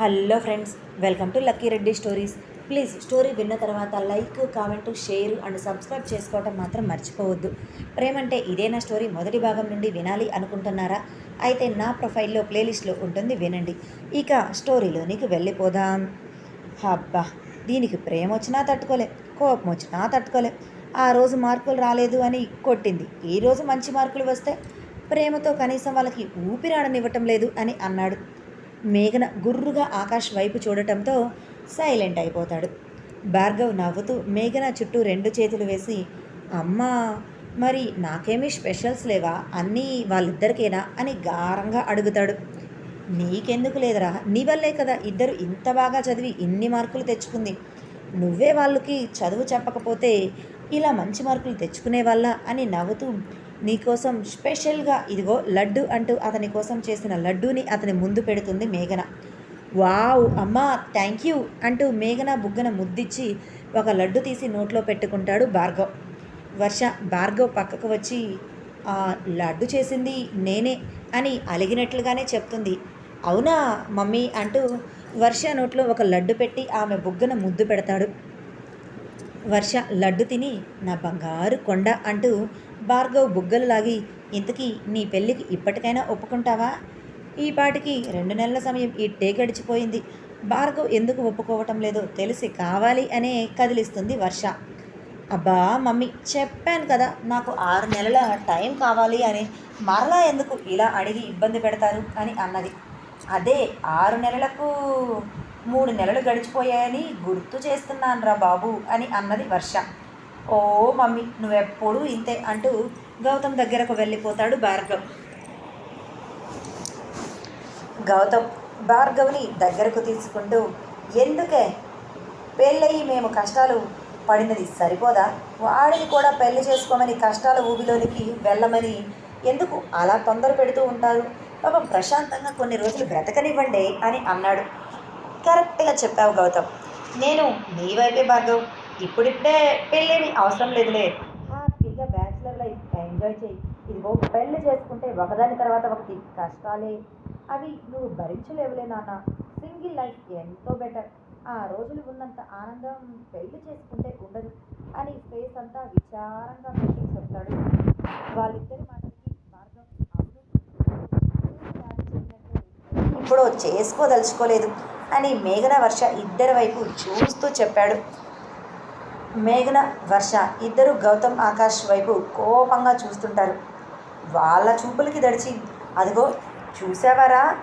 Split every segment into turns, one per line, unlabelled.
Hello friends welcome to Lucky Reddy stories. Please story విన్న తర్వాత like comment share and subscribe చేసుకోవటం మాత్రం మర్చిపోవద్దు. ప్రేమంటే ఇదేనా స్టోరీ మొదటి భాగం నుండి వినాలి అనుకుంటున్నారా? అయితే నా ప్రొఫైల్లో ప్లేలిస్ట్లో ఉంటుంది వినండి. ఇక స్టోరీలోనికి వెళ్ళిపోదాం. హబ్బా దీనికి ప్రేమ వచ్చినా తట్టుకోలే కోపం వచ్చినా తట్టుకోలే. ఆ రోజు మార్కులు రాలేదు అని కొట్టింది. ఈ రోజు మంచి మార్కులు వస్తే ప్రేమతో కనీసం వాళ్ళకి ఊపిరాడనివ్వటం లేదు అని అన్నాడు. మేఘన గుర్రుగా ఆకాష్ వైపు చూడటంతో సైలెంట్ అయిపోతాడు. భార్గవ్ నవ్వుతూ మేఘన చుట్టూ రెండు చేతులు వేసి అమ్మా మరి నాకేమీ స్పెషల్స్ లేవా? అన్నీ వాళ్ళిద్దరికేనా? అని గారంగా అడుగుతాడు. నీకెందుకు లేదురా? నీ వల్లే కదా ఇద్దరు ఇంత బాగా చదివి ఇన్ని మార్కులు తెచ్చుకుంది. నువ్వే వాళ్ళకి చదువు చెప్పకపోతే ఇలా మంచి మార్కులు తెచ్చుకునే వాళ్ళ అని నవ్వుతూ నీకోసం స్పెషల్గా ఇదిగో లడ్డు అంటూ అతని కోసం చేసిన లడ్డూని అతని ముందు పెడుతుంది మేఘన. వావ్ అమ్మా థ్యాంక్ యూ అంటూ మేఘన బుగ్గన ముద్దిచ్చి ఒక లడ్డు తీసి నోట్లో పెట్టుకుంటాడు భార్గవ్. వర్ష భార్గవ్ పక్కకు వచ్చి "ఆ, లడ్డు చేసింది నేనే అని అలిగినట్లుగానే చెప్తుంది. అవునా మమ్మీ అంటూ వర్ష నోట్లో ఒక లడ్డు పెట్టి ఆమె బుగ్గన ముద్దు పెడతాడు. వర్ష లడ్డు తిని నా బంగారు కొండ అంటూ భార్గవ్ బుగ్గలు లాగి ఇంతకీ నీ పెళ్ళికి ఇప్పటికైనా ఒప్పుకుంటావా? ఈ పాటికి రెండు నెలల సమయం ఇట్టే గడిచిపోయింది. భార్గవ్ ఎందుకు ఒప్పుకోవటం లేదో తెలిసి కావాలి అనే కదిలిస్తుంది వర్ష. అబ్బా మమ్మీ చెప్పాను కదా నాకు ఆరు నెలల టైం కావాలి అని. మరలా ఎందుకు ఇలా అడిగి ఇబ్బంది పెడతారు? అని అన్నది. అదే ఆరు నెలలకు మూడు నెలలు గడిచిపోయాయని గుర్తు చేస్తున్నాను రా బాబు అని అన్నది వర్ష. ఓ మమ్మీ నువ్వెప్పుడు ఇంతే అంటూ గౌతమ్ దగ్గరకు వెళ్ళిపోతాడు భార్గవ్. గౌతమ్ భార్గవ్ని దగ్గరకు తీసుకుంటూ ఎందుకే? పెళ్ళయి మేము కష్టాలు పడినది సరిపోదా? వాడిని కూడా పెళ్ళి చేసుకోమని కష్టాల ఊబిలోనికి వెళ్ళమని ఎందుకు అలా తొందర పెడుతూ ఉంటారు? పాపం ప్రశాంతంగా కొన్ని రోజులు బ్రతకనివ్వండి అని అన్నాడు. కరెక్ట్గా చెప్పావు గౌతమ్. నేను నీ వైపే భార్గవ్. ఇప్పుడిప్పుడే పెళ్ళేమి అవసరం లేదులే. హ్యాపీగా బ్యాచిలర్ లైఫ్ ఎంజాయ్ చేయి. ఇదిగో పెళ్ళి చేసుకుంటే ఒకదాని తర్వాత ఒకటి కష్టాలే. అవి నువ్వు భరించలేవులే నాన్న. సింగిల్ లైఫ్ ఎంతో బెటర్ ఆ రోజులు ఉన్నంత ఆనందం పెళ్ళి చేసుకుంటే ఉండదు. అని ఫేస్ అంతా విచారంగా పెట్టి చెప్తాడు. వాళ్ళిద్దరి మాటలకి మార్గం ఇప్పుడు చేసుకోదలుచుకోలేదు అని మేఘన వర్ష ఇద్దరి వైపు చూస్తూ చెప్పాడు. మేఘన వర్ష ఇద్దరు గౌతమ్ ఆకాష్ వైపు కోపంగా చూస్తుంటారు. వాళ్ళ చూపులకి దడిచి అదిగో చూసావారా?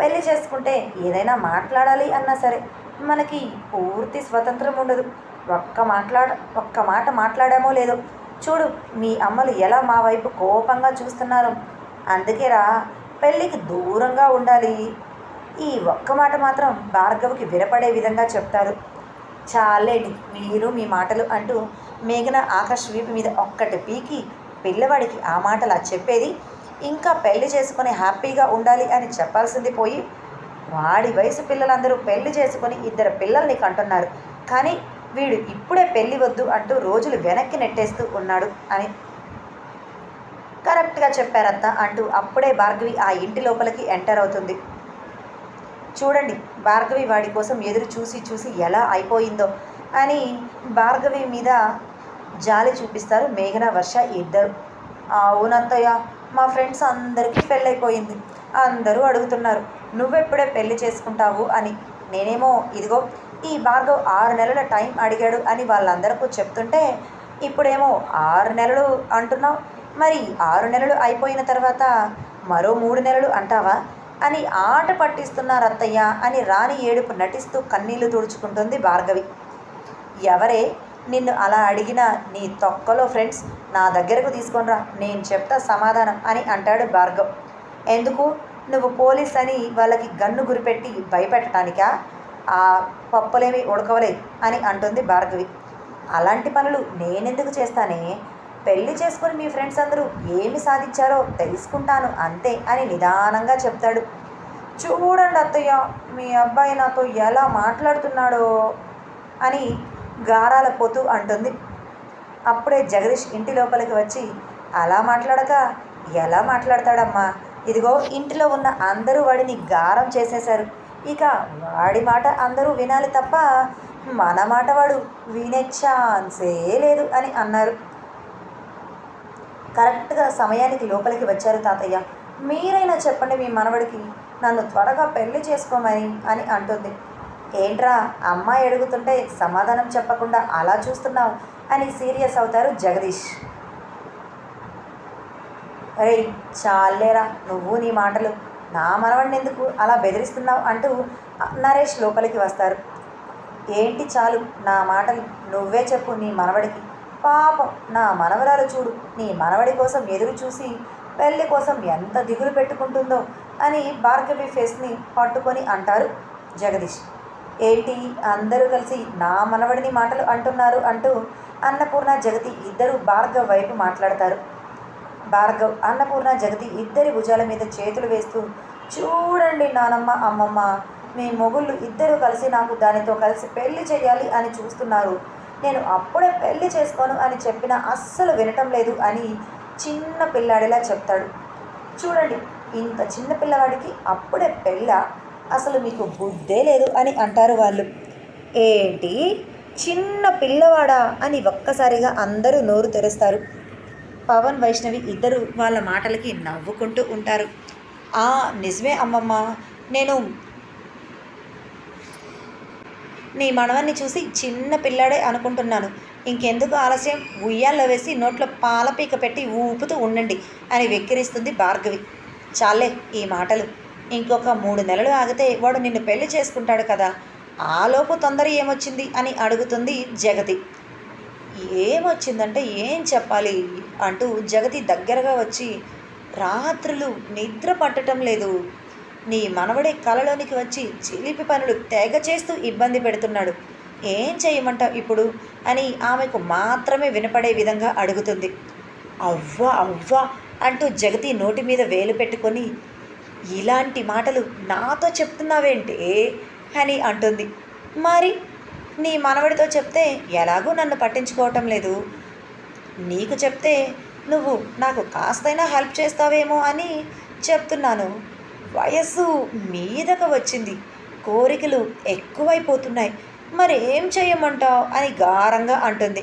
పెళ్ళి చేసుకుంటే ఏదైనా మాట్లాడాలి అన్నా సరే మనకి పూర్తి స్వతంత్రం ఉండదు. ఒక్క మాట్లాడ ఒక్క మాట మాట్లాడామో లేదో చూడు మీ అమ్మలు ఎలా మా వైపు కోపంగా చూస్తున్నారు. అందుకేరా పెళ్ళికి దూరంగా ఉండాలి. ఈ ఒక్క మాట మాత్రం భార్గవ్కి వినపడే విధంగా చెప్తారు. చాలేండి. మీరు మీ మాటలు అంటూ మేఘన ఆకాష్ వీపు మీద ఒక్కటి పీకి పిల్లవాడికి ఆ మాటలా చెప్పేది ఇంకా పెళ్ళి చేసుకొని హ్యాపీగా ఉండాలి అని చెప్పాల్సింది పోయి వాడి వయసు పిల్లలందరూ పెళ్ళి చేసుకొని ఇద్దరు పిల్లల్ని కంటున్నారు. కానీ వీడు ఇప్పుడే పెళ్ళి వద్దు అంటూ రోజులు వెనక్కి నెట్టేస్తూ ఉన్నాడు అని కరెక్ట్గా చెప్పారత్త అంటూ అప్పుడే భార్గవి ఆ ఇంటి లోపలికి ఎంటర్ అవుతుంది. చూడండి భార్గవి వాడి కోసం ఎదురు చూసి చూసి ఎలా అయిపోయిందో అని భార్గవి మీద జాలి చూపిస్తారు మేఘన వర్ష ఇద్దరు. అవునంతయ్య మా ఫ్రెండ్స్ అందరికీ పెళ్ళైపోయింది. అందరూ అడుగుతున్నారు నువ్వెప్పుడే పెళ్ళి చేసుకుంటావు? అని. నేనేమో ఇదిగో ఈ భార్గవ్ ఆరు నెలల టైం అడిగాడు అని వాళ్ళందరికీ చెప్తుంటే ఇప్పుడేమో ఆరు నెలలు అంటున్నావు. మరి ఆరు నెలలు అయిపోయిన తర్వాత మరో మూడు నెలలు అంటావా? అని ఆట పట్టిస్తున్నారు అత్తయ్య అని రాణి ఏడుపు నటిస్తూ కన్నీళ్ళు తుడుచుకుంటుంది భార్గవి. ఎవరే? నిన్ను అలా అడిగినా నీ తొక్కలో ఫ్రెండ్స్ నా దగ్గరకు తీసుకొనిరా నేను చెప్తా సమాధానం అని అంటాడు భార్గవ్. ఎందుకు? నువ్వు పోలీస్ అని వాళ్ళకి గన్ను గురిపెట్టి భయపెట్టడానికా ఆ పప్పులేమి ఉడకవలే అని అంటుంది భార్గవి. అలాంటి పనులు నేనెందుకు చేస్తానే? పెళ్ళి చేసుకుని మీ ఫ్రెండ్స్ అందరూ ఏమి సాధించారో తెలుసుకుంటాను అంతే అని నిదానంగా చెప్తాడు. చూడండి అత్తయ్య మీ అబ్బాయి నాతో ఎలా మాట్లాడుతున్నాడో అని గారాల పోతూ అంటుంది. అప్పుడే జగదీష్ ఇంటి లోపలికి వచ్చి అలా మాట్లాడక ఎలా మాట్లాడతాడమ్మా? ఇదిగో ఇంటిలో ఉన్న అందరూ వాడిని గారం చేసేశారు. ఇక వాడి మాట అందరూ వినాలి తప్ప మన మాట వాడు వినే ఛాన్సే లేదు అని అన్నారు. కరెక్ట్గా సమయానికి లోపలికి వచ్చారు తాతయ్య. మీరైనా చెప్పండి మీ మనవడికి నన్ను త్వరగా పెళ్ళి చేసుకోమని అని అంటుంది. ఏంట్రా అమ్మాయి అడుగుతుంటే సమాధానం చెప్పకుండా అలా చూస్తున్నావు అని సీరియస్ అవుతారు జగదీష్. రే చాలేరా నువ్వు నీ మాటలు. నా మనవడిని ఎందుకు అలా బెదిరిస్తున్నావు అంటూ నరేష్ లోపలికి వస్తారు. ఏంటి చాలు నా మాటలు నువ్వే చెప్పు నీ మనవడికి. పాపం. నా మనవరాలు చూడు నీ మనవడి కోసం ఎదురు చూసి పెళ్ళి కోసం ఎంత దిగులు పెట్టుకుంటుందో అని భార్గవి ఫేస్ని పట్టుకొని అంటారు జగదీష్. ఏంటి? అందరూ కలిసి నా మనవడిని మాటలు అంటున్నారు అంటూ అన్నపూర్ణ జగతి ఇద్దరు భార్గవ్ వైపు మాట్లాడతారు. భార్గవ్ అన్నపూర్ణ జగతి ఇద్దరి భుజాల మీద చేతులు వేస్తూ చూడండి నానమ్మ అమ్మమ్మ మీ మొగుళ్ళు ఇద్దరు కలిసి నాకు దానితో కలిసి పెళ్ళి చేయాలి అని చూస్తున్నారు. నేను అప్పుడే పెళ్ళి చేసుకోను అని చెప్పినా అస్సలు వినటం లేదు అని చిన్న పిల్లాడిలా చెప్తాడు. చూడండి ఇంత చిన్న పిల్లవాడికి అప్పుడే పెళ్ళ? అసలు మీకు బుద్ధే లేదు అని అంటారు వాళ్ళు. ఏంటి? చిన్న పిల్లవాడా? అని ఒక్కసారిగా అందరూ నోరు తెరుస్తారు. పవన్ వైష్ణవి ఇద్దరు వాళ్ళ మాటలకి నవ్వుకుంటూ ఉంటారు. ఆ నిజమే అమ్మమ్మ. నేను నీ మనవన్ని చూసి చిన్న పిల్లాడే అనుకుంటున్నాను. ఇంకెందుకు ఆలస్యం? ఉయ్యాల్లో వేసి నోట్లో పాలపీక పెట్టి ఊపుతూ ఉండండి అని వెక్కిరిస్తుంది భార్గవి. చాలే ఈ మాటలు. ఇంకొక మూడు నెలలు ఆగితే వాడు నిన్ను పెళ్ళి చేసుకుంటాడు కదా. ఆలోపు తొందర ఏమొచ్చింది అని అడుగుతుంది జగతి. ఏమొచ్చిందంటే ఏం చెప్పాలి అంటూ జగతి దగ్గరగా వచ్చి రాత్రులు నిద్ర పట్టడం లేదు. నీ మనవడే కలలోనికి వచ్చి చిలిపి పనులు తెగ చేస్తూ ఇబ్బంది పెడుతున్నాడు. ఏం చేయమంటావు ఇప్పుడు? అని ఆమెకు మాత్రమే వినపడే విధంగా అడుగుతుంది. అవ్వా అవ్వా అంటూ జగతి నోటి మీద వేలు పెట్టుకొని ఇలాంటి మాటలు నాతో చెప్తున్నావేంటే? అని అంటుంది. మరి నీ మనవడితో చెప్తే ఎలాగూ నన్ను పట్టించుకోవటం లేదు. నీకు చెప్తే నువ్వు నాకు కాస్తైనా హెల్ప్ చేస్తావేమో అని చెప్తున్నాను. వయస్సు మీదకు వచ్చింది. కోరికలు ఎక్కువైపోతున్నాయి. మరి ఏం చేయమంటావు? అని గారంగా అంటుంది.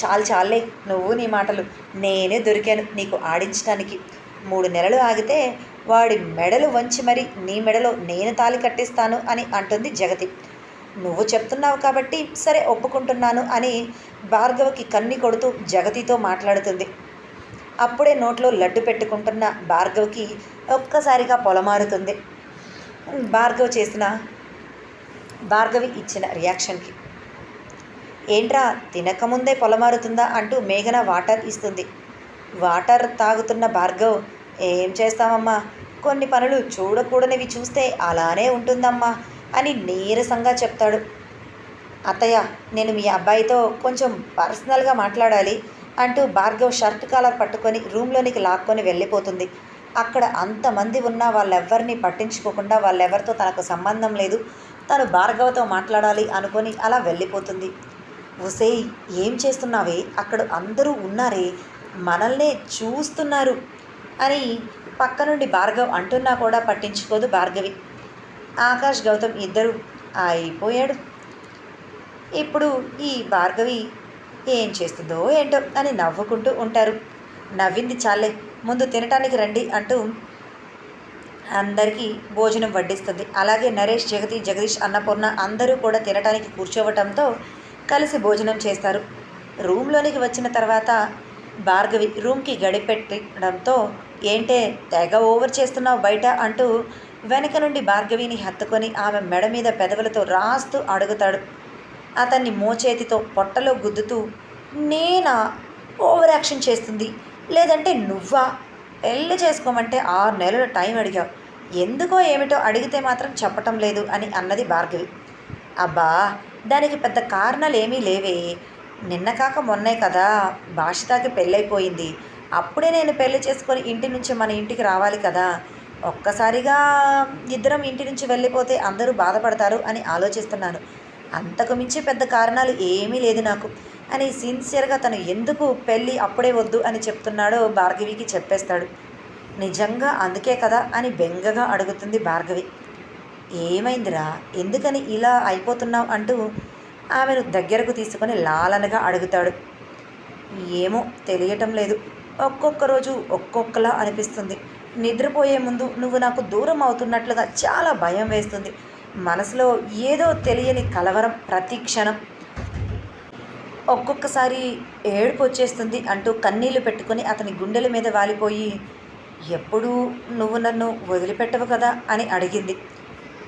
చాలు చాలే నువ్వు నీ మాటలు నేనే దొరికాను నీకు ఆడించడానికి మూడు నెలలు ఆగితే వాడి మెడలు వంచి మరి నీ మెడలో నేను తాలి కట్టిస్తాను అని అంటుంది జగతి. నువ్వు చెప్తున్నావు కాబట్టి సరే ఒప్పుకుంటున్నాను అని భార్గవకి కన్ని కొడుతూ జగతితో మాట్లాడుతుంది. అప్పుడే నోట్లో లడ్డు పెట్టుకుంటున్న భార్గవ్కి ఒక్కసారిగా పొలమారుతుంది. భార్గవ్ చేసిన భార్గవి ఇచ్చిన రియాక్షన్కి. ఏంట్రా తినకముందే పొలమారుతుందా? అంటూ మేఘన వాటర్ ఇస్తుంది. వాటర్ తాగుతున్న భార్గవ్ ఏం చేస్తామమ్మా కొన్ని పనులు చూడకూడనివి చూస్తే అలానే ఉంటుందమ్మా అని నీరసంగా చెప్తాడు. అత్తయ్య నేను మీ అబ్బాయితో కొంచెం పర్సనల్గా మాట్లాడాలి. అంటూ భార్గవ్ షర్ట్ కాలర్ పట్టుకొని రూమ్లోనికి లాక్కొని వెళ్ళిపోతుంది. అక్కడ అంతమంది ఉన్నా వాళ్ళెవ్వరిని పట్టించుకోకుండా వాళ్ళెవరితో తనకు సంబంధం లేదు. తను భార్గవతో మాట్లాడాలి అనుకొని అలా వెళ్ళిపోతుంది. ఒసేయ్ ఏం చేస్తున్నావే? అక్కడ అందరూ ఉన్నారే. మనల్నే చూస్తున్నారు అని పక్క నుండి భార్గవ్ అంటున్నా కూడా పట్టించుకోదు భార్గవి. ఆకాష్ గౌతమ్ ఇద్దరు అయిపోయాడు ఇప్పుడు ఈ భార్గవి ఏం చేస్తుందో ఏంటో అని నవ్వుకుంటూ ఉంటారు. నవ్వింది చాలే ముందు తినటానికి రండి అంటూ అందరికీ భోజనం వడ్డిస్తుంది. అలాగే నరేష్ జగతి జగదీష్ అన్నపూర్ణ అందరూ కూడా తినటానికి కూర్చోవటంతో కలిసి భోజనం చేస్తారు. రూమ్లోనికి వచ్చిన తర్వాత భార్గవి రూమ్కి గడిపెట్టడంతో ఏంటే తెగ ఓవర్ చేస్తున్నావు బయట అంటూ వెనక నుండి భార్గవిని హత్తుకొని ఆమె మెడ మీద పెదవులతో రాస్తూ అడుగుతాడు. అతన్ని మోచేతితో పొట్టలో గుద్దుతూ నేనా? ఓవర్ యాక్షన్ చేస్తుంది. లేదంటే నువ్వా? పెళ్ళి చేసుకోమంటే ఆరు నెలల టైం అడిగావు. ఎందుకో ఏమిటో అడిగితే మాత్రం చెప్పటం లేదు అని అన్నది భార్గవి. అబ్బా దానికి పెద్ద కారణాలు ఏమీ లేవే. నిన్న కాక మొన్నే కదా భాషితాకి పెళ్ళైపోయింది. అప్పుడే నేను పెళ్ళి చేసుకొని ఇంటి నుంచి మన ఇంటికి రావాలి కదా. ఒక్కసారిగా ఇద్దరం ఇంటి నుంచి వెళ్ళిపోతే అందరూ బాధపడతారు అని ఆలోచిస్తున్నాను. అంతకు మించి పెద్ద కారణాలు ఏమీ లేదు నాకు. అని సిన్సియర్గా తను ఎందుకు పెళ్ళి అప్పుడే వద్దు అని చెప్తున్నాడో భార్గవికి చెప్పేస్తాడు. నిజంగా అందుకే కదా అని బెంగగా అడుగుతుంది భార్గవి. ఏమైందిరా? ఎందుకని ఇలా అయిపోతున్నావు అంటూ ఆమెను దగ్గరకు తీసుకొని లాలనగా అడుగుతాడు. ఏమో తెలియటం లేదు. ఒక్కొక్క రోజు ఒక్కొక్కలా అనిపిస్తుంది. నిద్రపోయే ముందు నువ్వు నాకు దూరం అవుతున్నట్లుగా చాలా భయం వేస్తుంది. మనసులో ఏదో తెలియని కలవరం ప్రతి క్షణం ఒక్కొక్కసారి ఏడుపు వచ్చేస్తుంది అంటూ కన్నీళ్ళు పెట్టుకొని అతని గుండెల మీద వాలిపోయి ఎప్పుడూ నువ్వు నన్ను వదిలిపెట్టవు కదా? అని అడిగింది.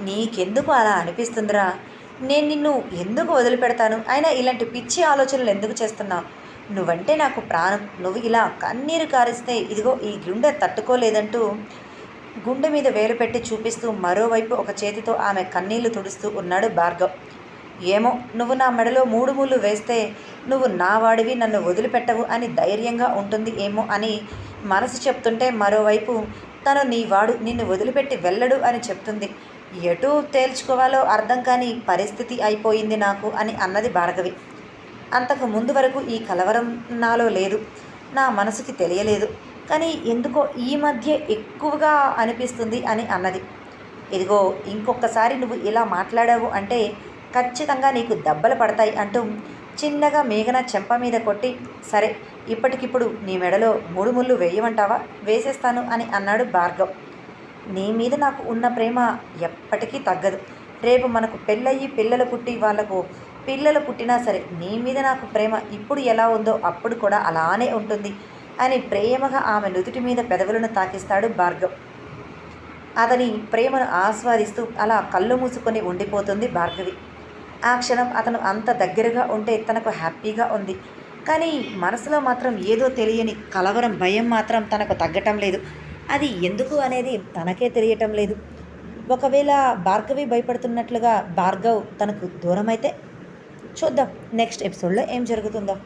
నీకెందుకు అలా అనిపిస్తుందిరా? నేను నిన్ను ఎందుకు వదిలిపెడతాను? అయినా ఇలాంటి పిచ్చి ఆలోచనలు ఎందుకు చేస్తున్నావు? నువ్వంటే నాకు ప్రాణం. నువ్వు ఇలా కన్నీరు కారిస్తే ఇదిగో ఈ గుండె తట్టుకోలేదంటూ గుండె మీద వేలు పెట్టి చూపిస్తూ మరోవైపు ఒక చేతితో ఆమె కన్నీళ్ళు తుడుస్తూ ఉన్నాడు భార్గవ్. ఏమో నువ్వు నా మెడలో మూడు మూలు వేస్తే నువ్వు నా వాడివి నన్ను వదిలిపెట్టవు అని ధైర్యంగా ఉంటుంది ఏమో అని మనసు చెప్తుంటే మరోవైపు తను నీ వాడు నిన్ను వదిలిపెట్టి వెళ్ళడు అని చెప్తుంది. ఎటు తేల్చుకోవాలో అర్థం కాని పరిస్థితి అయిపోయింది నాకు అని అన్నది భార్గవి. అంతకు ముందు వరకు ఈ కలవరం నాలో లేదు. నా మనసుకి తెలియలేదు. కానీ ఎందుకో ఈ మధ్య ఎక్కువగా అనిపిస్తుంది అని అన్నది. ఇదిగో ఇంకొకసారి నువ్వు ఇలా మాట్లాడావు అంటే ఖచ్చితంగా నీకు దెబ్బలు పడతాయి అంటూ చిన్నగా మేఘన చెంప మీద కొట్టి సరే ఇప్పటికిప్పుడు నీ మెడలో మూడు ముళ్ళు వేయమంటావా? వేసేస్తాను అని అన్నాడు భార్గవ్. నీ మీద నాకు ఉన్న ప్రేమ ఎప్పటికీ తగ్గదు. రేపు మనకు పెళ్ళయి పిల్లలు పుట్టి వాళ్ళకు పిల్లలు పుట్టినా సరే నీ మీద నాకు ప్రేమ ఇప్పుడు ఎలా ఉందో అప్పుడు కూడా అలానే ఉంటుంది. అని ప్రేమగా ఆమె నుదుటి మీద పెదవులను తాకిస్తాడు భార్గవ్. అతని ప్రేమను ఆస్వాదిస్తూ అలా కళ్ళు మూసుకొని ఉండిపోతుంది భార్గవి. ఆ క్షణం అతను అంత దగ్గరగా ఉంటే తనకు హ్యాపీగా ఉంది. కానీ మనసులో మాత్రం ఏదో తెలియని కలవరం భయం మాత్రం తనకు తగ్గటం లేదు. అది ఎందుకు అనేది తనకే తెలియటం లేదు. ఒకవేళ భార్గవి భయపడుతున్నట్లుగా భార్గవ్ తనకు దూరమైతే చూద్దాం. నెక్స్ట్ ఎపిసోడ్లో ఏం జరుగుతుందో.